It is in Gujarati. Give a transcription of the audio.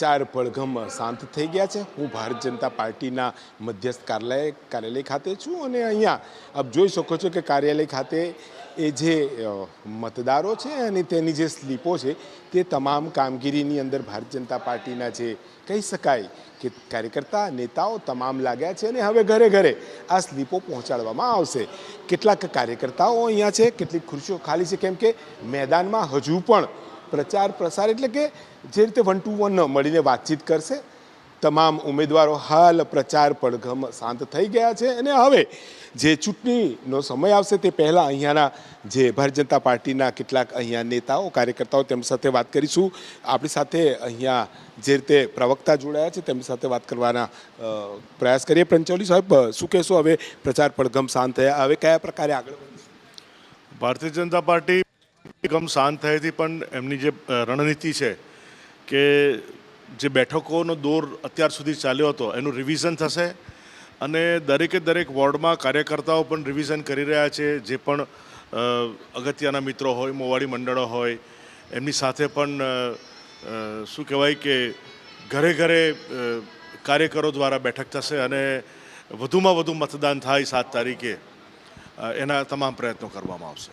પ્રચાર પડઘમ શાંત થઈ ગયા છે. હું ભારત જનતા પાર્ટીના મધ્યસ્થ કાર્યાલય કાર્યાલય ખાતે છું અને અહીંયા આપ જોઈ શકો છો કે કાર્યાલય ખાતે એ જે મતદારો છે અને તેની જે સ્લીપો છે તે તમામ કામગીરીની અંદર ભારત જનતા પાર્ટીના જે કહી શકાય કે કાર્યકર્તા, નેતાઓ તમામ લાગ્યા છે અને હવે ઘરે ઘરે આ સ્લીપો પહોંચાડવામાં આવશે. કેટલાક કાર્યકર્તાઓ અહીંયા છે, કેટલીક ખુરશીઓ ખાલી છે. કેમ કે મેદાનમાં હજુ પણ પ્રચાર, પ્રસાર એટલે કે જે રીતે વન ટુ વન મળીને વાતચીત કરશે. તમામ ઉમેદવારો હાલ પ્રચાર પડઘમ શાંત થઈ ગયા છે અને હવે જે ચૂંટણીનો સમય આવશે તે પહેલાં અહીંયાના જે ભારતીય જનતા પાર્ટીના કેટલાક અહીંયા નેતાઓ, કાર્યકર્તાઓ તેમની સાથે વાત કરીશું. આપણી સાથે અહીંયા જે રીતે પ્રવક્તા જોડાયા છે તેમની સાથે વાત કરવાના પ્રયાસ કરીએ. પંચોલી સાહેબ શું કહેશો? હવે પ્રચાર પડઘમ શાંત થયા. હવે કયા પ્રકારે આગળ ભારતીય જનતા પાર્ટી ગમ શાંત થઈ હતી પણ એમની જે રણનીતિ છે કે જે બેઠકોનો દોર અત્યાર સુધી ચાલ્યો હતો, એનું રિવિઝન થશે અને દરેકે દરેક વોર્ડમાં કાર્યકર્તાઓ પણ રિવિઝન કરી રહ્યા છે. જે પણ અગત્યના મિત્રો હોય, મોવાડી મંડળો હોય, એમની સાથે પણ શું કહેવાય કે ઘરે ઘરે કાર્યકરો દ્વારા બેઠક થશે અને વધુમાં વધુ મતદાન થાય સાત તારીખે. એના તમામ પ્રયત્નો કરવામાં આવશે.